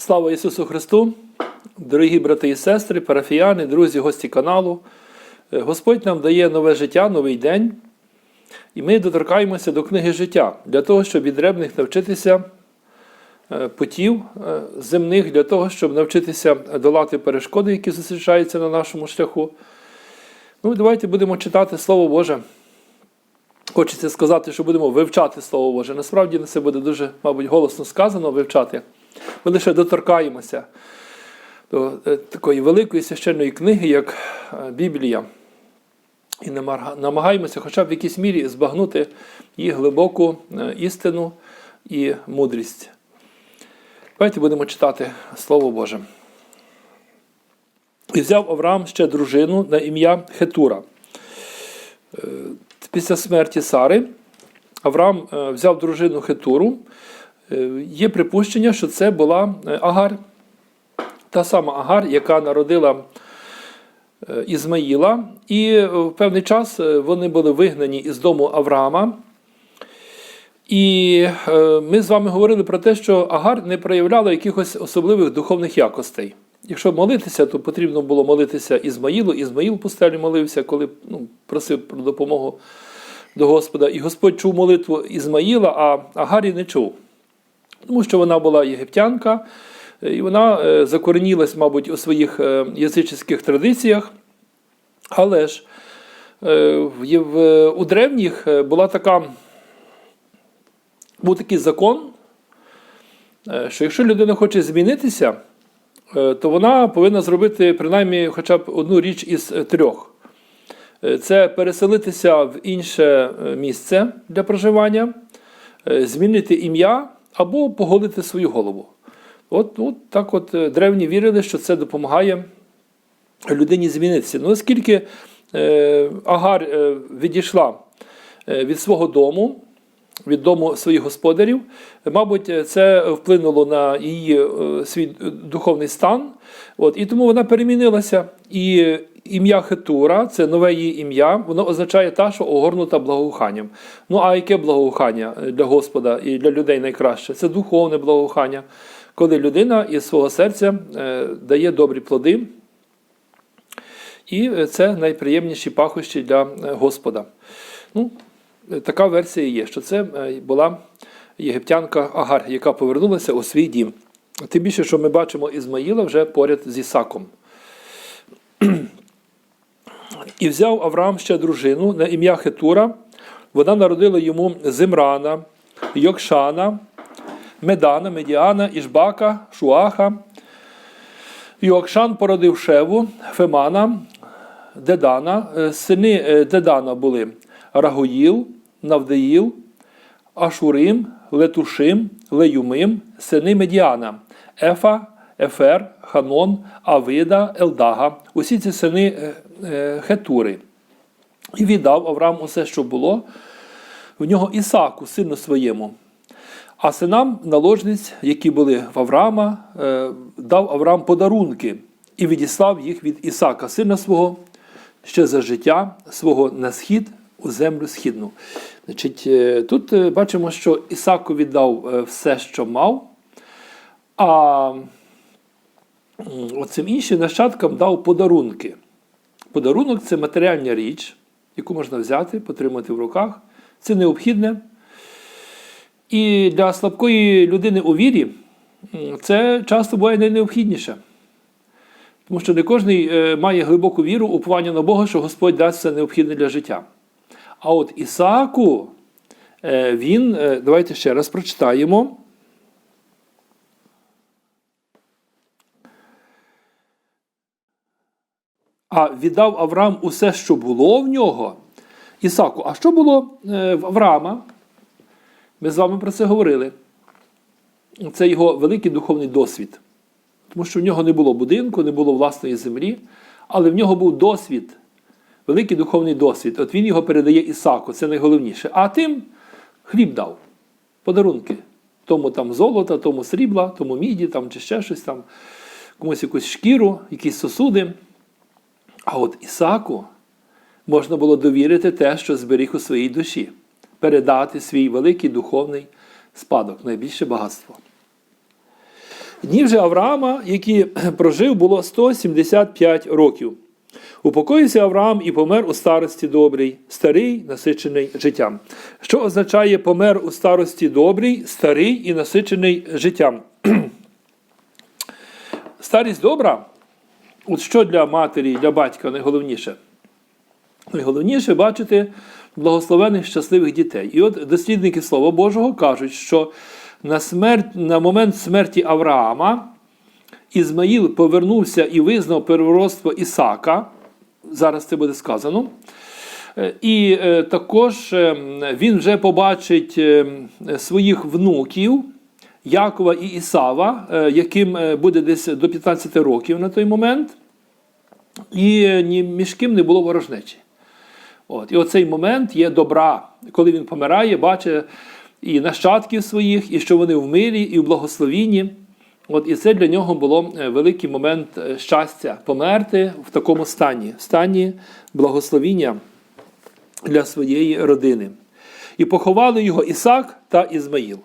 Слава Ісусу Христу! Дорогі брати і сестри, парафіяни, друзі, гості каналу. Е, Господь нам дає нове життя, новий день, і ми доторкаємося до книги життя для того, щоб від дребних навчитися е, путів е, земних, для того, щоб навчитися долати перешкоди, які зустрічаються на нашому шляху. Ну, давайте будемо читати Слово Боже. Хочеться сказати, що будемо вивчати Слово Боже. Насправді на це буде дуже, мабуть, голосно сказано вивчати. Ми лише доторкаємося до е, такої великої священної книги, як е, Біблія, і намагаємося хоча б в якійсь мірі збагнути її глибоку е, істину і мудрість. Давайте будемо читати Слово Боже. І взяв Авраам ще дружину на ім'я Хетура. Після смерті Сари Авраам взяв дружину Хетуру. Е, Є припущення, що це була е, Агар, та сама Агар, яка народила е, Ізмаїла. І в певний час вони були вигнані із дому Авраама. І ми з вами говорили про те, що Агар не проявляла якихось особливих духовних якостей. Якщо молитися, то потрібно було молитися Ізмаїлу. Ізмаїл пустелі молився, коли ну, просив про допомогу до Господа. І Господь чув молитву Ізмаїла, а Агарі не чув. Тому що вона була єгиптянка, і вона е, закоренілась, мабуть, у своїх е, язичних традиціях. Але ж е, у древніх була така, був такий закон, що якщо людина хоче змінитися, то вона повинна зробити принаймні хоча б одну річ із трьох. Це переселитися в інше місце для проживання, змінити ім'я або поголити свою голову. От, от так от е, древні вірили, що це допомагає людині змінитися. Ну, оскільки е, Агар е, відійшла е, від свого дому, від дому своїх господарів, мабуть, це вплинуло на її е, свій духовний стан. От, і тому вона перемінилася. І ім'я Хетура, це нове її ім'я, воно означає та, що огорнута благоуханням. Ну а яке благоухання для Господа і для людей найкраще? Це духовне благоухання, коли людина із свого серця е, дає добрі плоди. І це найприємніші пахощі для е, Господа. Ну, така версія є, що це е, була єгиптянка Агар, яка повернулася у свій дім. Тим більше, що ми бачимо Ізмаїла вже поряд з Ісаком. І взяв Авраам ще дружину на ім'я Хетура. Вона народила йому Зимрана, Йокшана, Медана, Медіана, Ішбака, Шуаха. Йокшан породив Шеву, Фемана, Дедана. Е, Сини е, Дедана були Рагоїл, Навдеїл, Ашурим, Летушим, Леюмим, сини Медіана, Ефа, Ефер, Ханон, Авида, Елдага. Усі ці сини е, е, Хетури. І віддав Авраам усе, що було, в нього Ісаку, сину своєму. А синам наложниць, які були в Авраама, е, дав Авраам подарунки і відіслав їх від Ісака, сина свого, ще за життя свого на схід у землю східну. Значить, е, тут е, бачимо, що Ісаку віддав е, все, що мав, а оцим іншим нащадкам дав подарунки. Подарунок це матеріальна річ, яку можна взяти, потримати в руках. Це необхідне. І для слабкої людини у вірі це часто буває найнеобхідніше. Тому що не кожен має глибоку віру, уповання на Бога, що Господь дасть все необхідне для життя. А от Ісааку, е, він, е, давайте ще раз прочитаємо. А віддав Авраам усе, що було в нього. Ісаку, а що було е, в Авраама? Ми з вами про це говорили. Це його великий духовний досвід. Тому що в нього не було будинку, не було власної землі, але в нього був досвід, великий духовний досвід. От він його передає Ісаку, це найголовніше. А тим хліб дав, подарунки. Тому там золота, тому срібла, тому міді, там чи ще щось там, комусь якусь шкіру, якісь сосуди. А от Ісаку можна було довірити те, що зберіг у своїй душі, передати свій великий духовний спадок, найбільше багатство. Днів же Авраама, який прожив, було 175 років. Упокоївся Авраам і помер у старості добрій, старий, насичений життям. Що означає помер у старості добрій, старий і насичений життям? Старість добра, от що для матері, для батька найголовніше? Найголовніше бачити благословених щасливих дітей. І от дослідники Слова Божого кажуть, що на, смерть, на момент смерті Авраама Ізмаїл повернувся і визнав первородство Ісака. Зараз це буде сказано. Е, І е, також е, він вже побачить своїх внуків Якова і Ісава, яким буде десь до 15 років на той момент. І ні між ким не було ворожнечі. От. І оцей момент є добра, коли він помирає, бачить і нащадків своїх, і що вони в мирі, і в благословінні. От, і це для нього було е, великий момент е, щастя померти в такому стані, стані благословіння для своєї родини. І поховали його Ісак та Ізмаїл.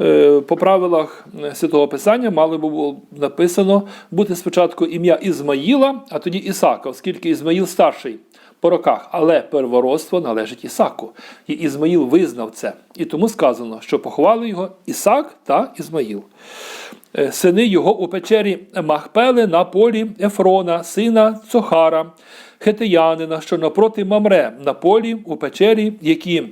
Е, По правилах е, Святого Писання мало би було написано бути спочатку ім'я Ізмаїла, а тоді Ісака, оскільки Ізмаїл старший по роках, але первородство належить Ісаку. І Ізмаїл визнав це. І тому сказано, що поховали його Ісак та Ізмаїл. Е, Сини його у печері Махпели на полі Ефрона, сина Цохара, хетиянина, що напроти Мамре, на полі у печері, які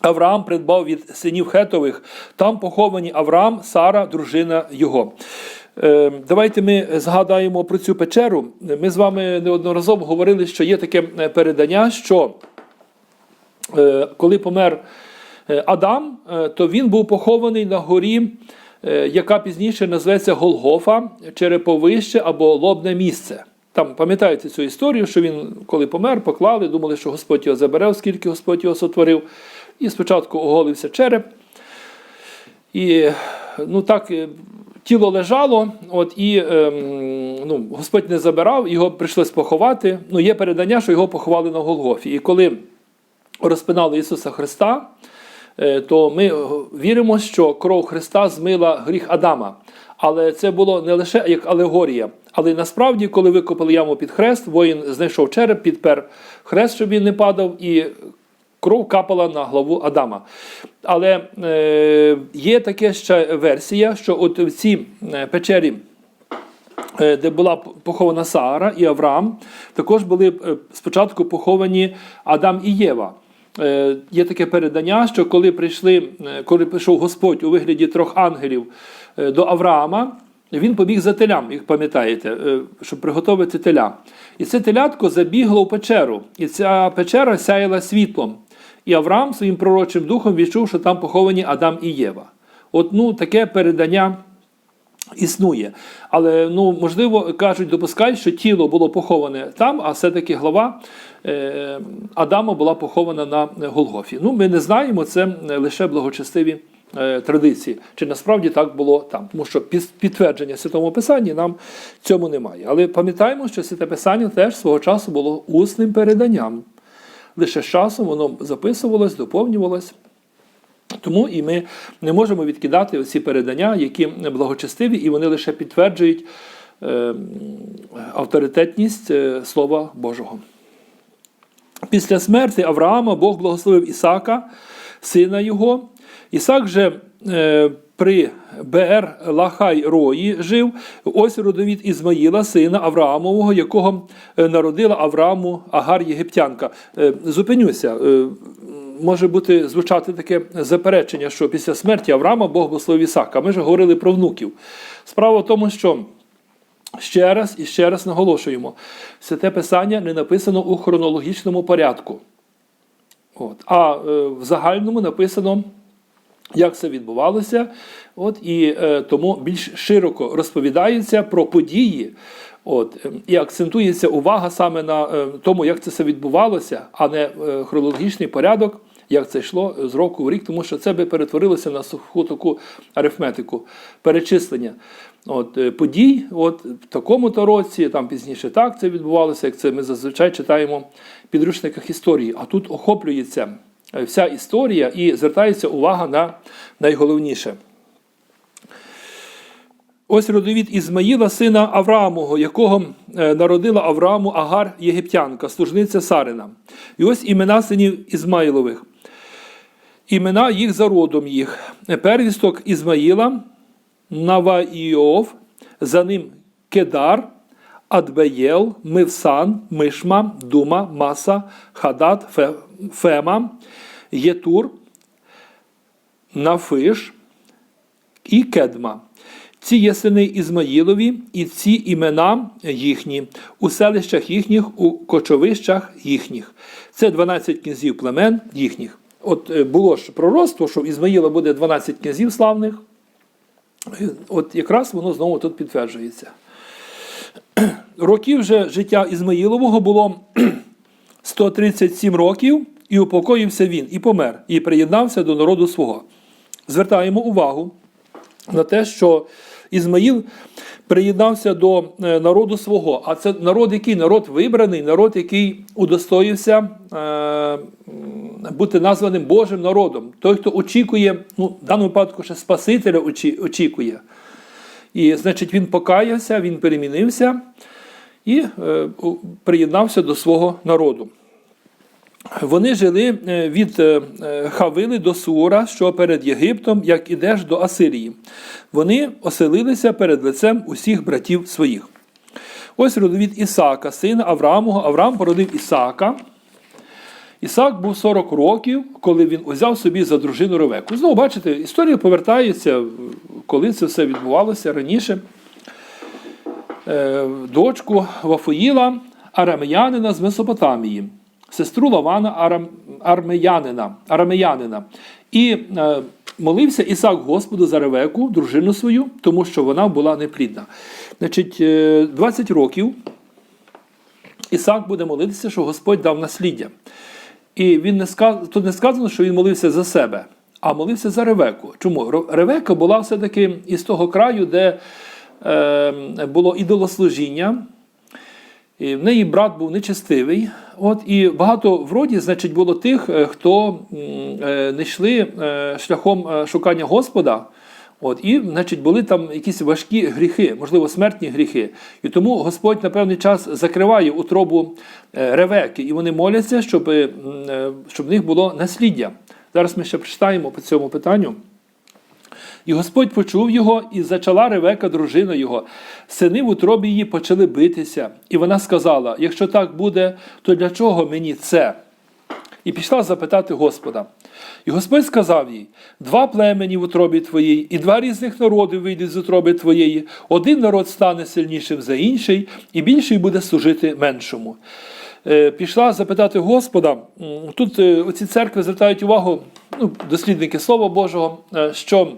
Авраам придбав від синів Хетових. Там поховані Авраам, Сара, дружина його. Е, Давайте ми згадаємо про цю печеру. Ми з вами неодноразово говорили, що є таке е, передання, що е, коли помер Адам, то він був похований на горі, яка пізніше називається Голгофа, череповище або лобне місце. Там пам'ятаєте цю історію, що він, коли помер, поклали, думали, що Господь його забере, оскільки Господь його сотворив. І спочатку оголився череп. І ну так, е, тіло лежало, от, і ем, ну, Господь не забирав, його прийшлось поховати. Ну, Є передання, що його поховали на Голгофі. І коли розпинали Ісуса Христа, е, то ми віримо, що кров Христа змила гріх Адама. Але це було не лише як алегорія. Але насправді, коли викопали яму під хрест, воїн знайшов череп, підпер хрест, щоб він не падав, і кров капала на главу Адама. Але е, є таке ще версія, що от в цій е, печері. е, Де була похована Сара і Авраам, також були е, спочатку поховані Адам і Єва. Є таке передання, що коли прийшли, коли прийшов Господь у вигляді трьох ангелів до Авраама, він побіг за телям, як пам'ятаєте, е, щоб приготувати теля. І це телятко забігло в печеру, і ця печера сяяла світлом. І Авраам своїм пророчим духом відчув, що там поховані Адам і Єва. От ну, таке передання існує. Але ну, можливо, кажуть, допускають, що тіло було поховане там, а все-таки глава е, Адама була похована на Голгофі. Ну, ми не знаємо, це лише благочестиві е, традиції. Чи насправді так було там? Тому що підтвердження Святому Писанні нам цьому немає. Але пам'ятаємо, що Святе Писання теж свого часу було усним переданням. Лише з часом воно записувалось, доповнювалось. Тому і ми не можемо відкидати ці передання, які благочестиві, і вони лише підтверджують е, авторитетність е, Слова Божого. Після смерті Авраама Бог благословив Ісака, сина його. Ісак же е, при Бер Лахай Рої жив, ось родовід Ізмаїла, сина Авраамового, якого е, народила Аврааму Агар Єгиптянка. Е, Зупинюся. Е, Може бути звучати таке заперечення, що після смерті Авраама Бог благословив Ісака. Ми ж говорили про внуків. Справа в тому, що ще раз і ще раз наголошуємо: святе Писання не написано у хронологічному порядку. От. А е, в загальному написано, як це відбувалося, От, і е, тому більш широко розповідається про події. От, е, і акцентується увага саме на е, тому, як це все відбувалося, а не е, хронологічний порядок, як це йшло з року в рік, тому що це би перетворилося на суху таку арифметику, перечислення от, е, подій. От, в такому-то році, там пізніше так це відбувалося, як це ми зазвичай читаємо в підручниках історії. А тут охоплюється вся історія і звертається увага на найголовніше. Ось родовід Ізмаїла, сина Авраамого, якого е, народила Аврааму Агар Єгиптянка, служниця Сарина. І ось імена синів Ізмаїлових. Імена їх за родом їх. Первісток Ізмаїла, Наваїов, за ним Кедар, Адбеєл, Мивсан, Мишма, Дума, Маса, Хадат, Фема, Єтур, Нафиш і Кедма. Ці є сини Ізмаїлові, і ці імена їхні, у селищах їхніх, у кочовищах їхніх. Це 12 князів племен їхніх. От е, було ж пророцтво, що в Ізмаїла буде 12 князів славних. Е, От якраз воно знову тут підтверджується. Років вже життя Ізмаїлового було 137 років, і упокоївся він, і помер, і приєднався до народу свого. Звертаємо увагу на те, що Ізмаїл приєднався до е, народу свого. А це народ, який народ вибраний, народ, який удостоївся е, бути названим Божим народом. Той, хто очікує, ну, в даному випадку ще Спасителя очікує. І, значить, він покаявся, він перемінився і е, приєднався до свого народу. Вони жили е, від е, Хавили до Сура, що перед Єгиптом, як ідеш до Асирії. Вони оселилися перед лицем усіх братів своїх. Ось родовід Ісака, сина Авраамого. Авраам породив Ісака. Ісак був 40 років, коли він узяв собі за дружину Ревеку. Знову бачите, історія повертається, коли це все відбувалося раніше. Е, Дочку Вафоїла, арамеянина з Месопотамії, сестру Лавана Арам, армеянина, арамеянина. І е, молився Ісак Господу за Ревеку, дружину свою, тому що вона була неплідна. Значить, е, 20 років Ісак буде молитися, що Господь дав насліддя. І він не сказ... тут не сказано, що він молився за себе, а молився за Ревеку. Чому? Ревека була все-таки із того краю, де було ідолослужіння. І в неї брат був нечестивий. От, і багато в роді, значить, було тих, е, хто е, не йшли е, шляхом е, шукання Господа. От, і, значить, були там якісь важкі гріхи, можливо, смертні гріхи. І тому Господь на певний час закриває утробу е, ревеки, і вони моляться, щоб, е, е, щоб в них було насліддя. Зараз ми ще прочитаємо по цьому питанню. І Господь почув його, і зачала Ревека, дружина його. Сини в утробі її почали битися. І вона сказала: якщо так буде, то для чого мені це? І пішла запитати Господа. І Господь сказав їй: два племені в утробі твоїй, і два різних народи вийдуть з утроби твоєї. Один народ стане сильнішим за інший, і більший буде служити меншому. Е, Пішла запитати Господа. Тут е, оці церкви звертають увагу, ну, дослідники Слова Божого, е, що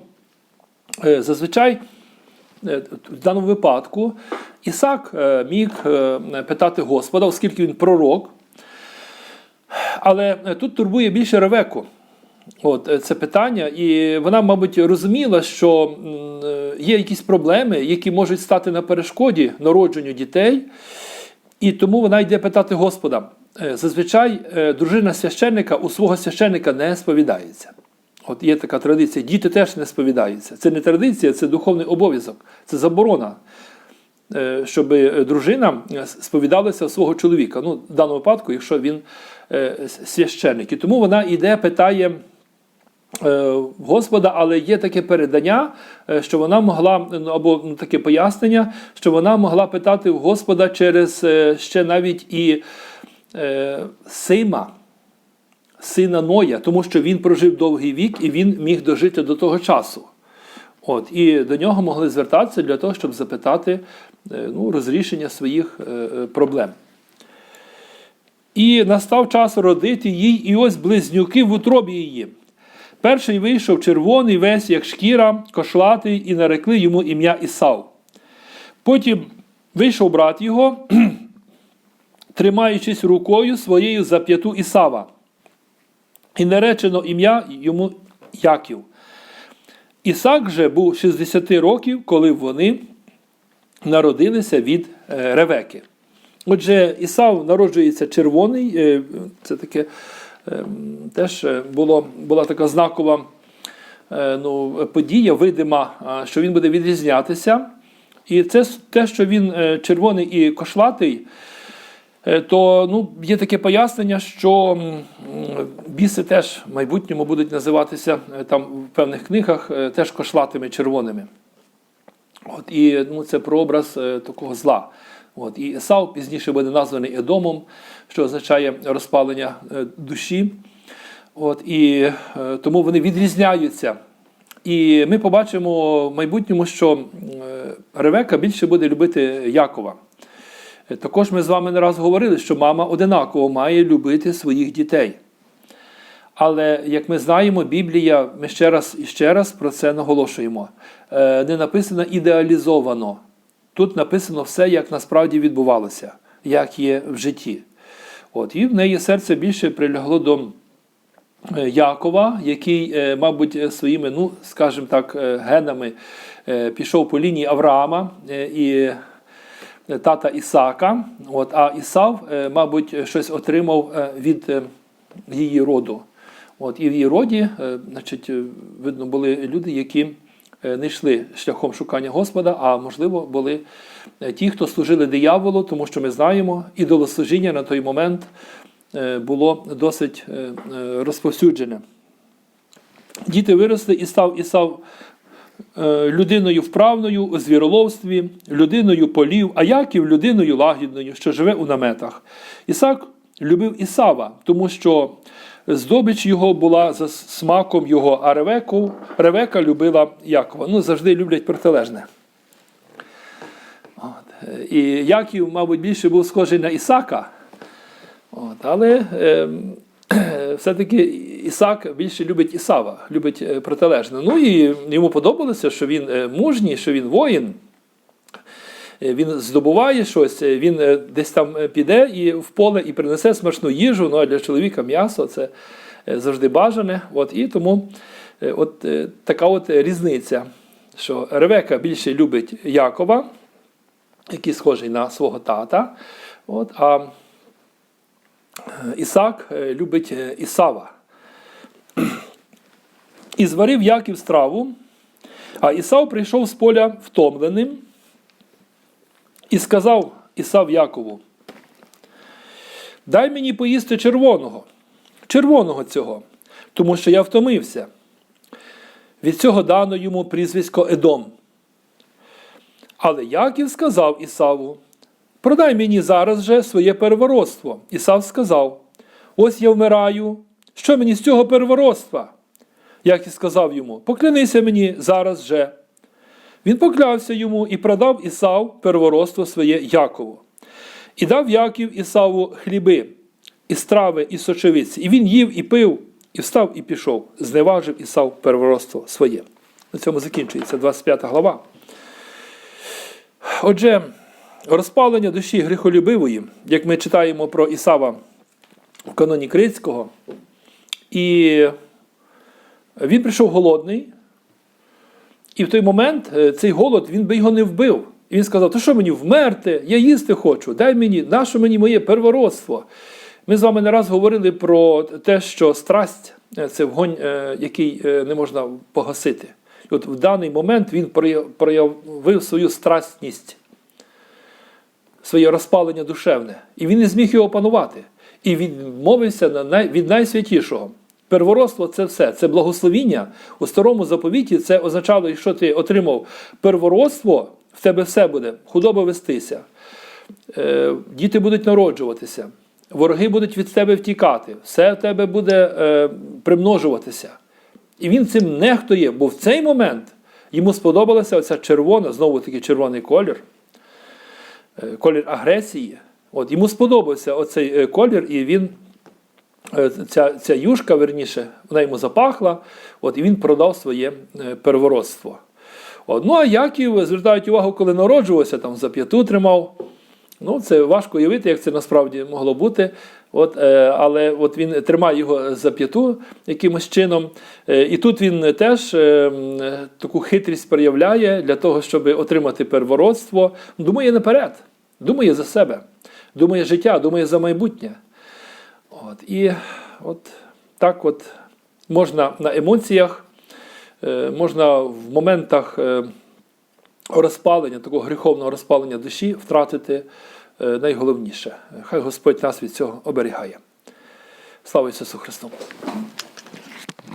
Зазвичай е, в даному випадку Ісак е, міг е, питати Господа, оскільки він пророк. Але е, тут турбує більше Ревеку. От е, це питання, і вона, мабуть, розуміла, що е, є якісь проблеми, які можуть стати на перешкоді народженню дітей, і тому вона йде питати Господа. Е, Зазвичай е, дружина священника у свого священника не сповідається. От є така традиція. Діти теж не сповідаються. Це не традиція, це духовний обов'язок, це заборона, е, щоб е, дружина е, сповідалася свого чоловіка. Ну, в даному випадку, якщо він священник. І тому вона йде, питає. Господа, але є таке передання, що вона могла, ну, або ну, таке пояснення, що вона могла питати в Господа через ще навіть і Сима, сина Ноя, тому що він прожив довгий вік і він міг дожити до того часу. От, і до нього могли звертатися для того, щоб запитати е, ну, розрішення своїх е, е, проблем. І настав час родити їй, і ось близнюки в утробі її. Перший вийшов червоний, весь як шкіра, кошлатий, і нарекли йому ім'я Ісав. Потім вийшов брат його, тримаючись рукою своєю за п'яту Ісава. І наречено ім'я йому Яків. Ісак же був 60 років, коли вони народилися від е, Ревеки. Отже, Ісав народжується червоний, е, це таке е, теж е, було, була така знакова ну, подія, видима, що він буде відрізнятися. І це те, що він червоний і кошлатий, то ну, є таке пояснення, що біси теж в майбутньому будуть називатися е, там в певних книгах е, теж кошлатими червоними. От, і ну, це прообраз е, такого зла. От, і Есав пізніше буде названий Едомом, що означає розпалення е, душі. От, і е, тому вони відрізняються. І ми побачимо в майбутньому, що е, Ревека більше буде любити Якова. Е, Також ми з вами не раз говорили, що мама одинаково має любити своїх дітей. Але як ми знаємо, Біблія, ми ще раз і ще раз про це наголошуємо. Е, Не написано ідеалізовано. Тут написано все, як насправді відбувалося, як є в житті. От, і в неї серце більше прилягло до е, Якова, який, мабуть, своїми, ну, скажімо так, генами пішов по лінії Авраама і тата Ісака. От, а Ісав, е, мабуть, щось отримав е, від е, її роду. От, і в її роді, е, значить, е, видно, були люди, які е, не йшли шляхом шукання Господа, а можливо, були е, ті, хто служили дияволу, тому що ми знаємо, ідолослужіння на той момент е, було досить е, е, розповсюджене. Діти виросли і став Ісав е, людиною вправною у звіроловстві, людиною полів, а Яків людиною лагідною, що живе у наметах. Ісак любив Ісава, тому що здобич його була за смаком його, а Ревеку, Ревека любила Якова. Ну, завжди люблять протилежне. От. е, І Яків, мабуть, більше був схожий на Ісака. От. Але ем, все-таки Ісак більше любить Ісава, любить е, протилежне. Ну і йому подобалося, що він е, мужній, що він воїн. Е, Він здобуває щось, е, він е, десь там е, піде і в поле і принесе смачну їжу. Ну а для чоловіка м'ясо це е, завжди бажане. От, і тому е, от е, така от різниця, що Ревека більше любить Якова, який схожий на свого тата. От, а е, Ісак е, любить е, Ісава. І зварив Яків страву, а Ісав прийшов з поля втомленим і сказав Ісав Якову: Дай мені поїсти червоного, червоного цього, тому що я втомився. Від цього дано йому прізвисько Едом. Але Яків сказав Ісаву: Продай мені зараз же своє первородство. Ісав сказав: Ось я вмираю. Що мені з цього первородства? Яків сказав йому: Поклянися мені зараз же. Він поклявся йому і продав Ісав первородство своє Якову. І дав Яків Ісаву хліби, і страви, і сочевиці. І він їв і пив, і встав і пішов. Зневажив Ісав первородство своє. На цьому закінчується 25 глава. Отже, розпалення душі гріхолюбивої, як ми читаємо про Ісава в каноні Крицького, і він прийшов голодний. І в той момент е, цей голод він би його не вбив. І він сказав: То що мені вмерти? Я їсти хочу, дай мені, нащо мені моє первородство? Ми з вами не раз говорили про те, що страсть е, це вогонь, е, який не можна погасити. І от в даний момент він проявив свою страстність, своє розпалення душевне, і він не зміг його опанувати. І відмовився від найсвятішого. Первородство це все, це благословіння. У старому заповіті це означало, якщо ти отримав первородство, в тебе все буде, худоба вестися, е, діти будуть народжуватися, вороги будуть від тебе втікати, все в тебе буде е, примножуватися. І він цим нехтує, бо в цей момент йому сподобалася оця червона, знову таки червоний колір, колір агресії. От, йому сподобався оцей е, колір, і він Е, ця, ця юшка, верніше, вона йому запахла, от, і він продав своє е, первородство. От, ну а Яків звертають увагу, коли народжувався, там за п'яту тримав. Ну, це важко уявити, як це насправді могло бути. От, е, але от він тримає його за п'яту якимось чином. Е, і тут він теж е, таку хитрість проявляє для того, щоб отримати первородство. Думає наперед, думає за себе, думає життя, думає за майбутнє. От, і от так от можна на емоціях, можна в моментах розпалення, такого гріховного розпалення душі втратити найголовніше. Хай Господь нас від цього оберігає. Слава Ісусу Христу!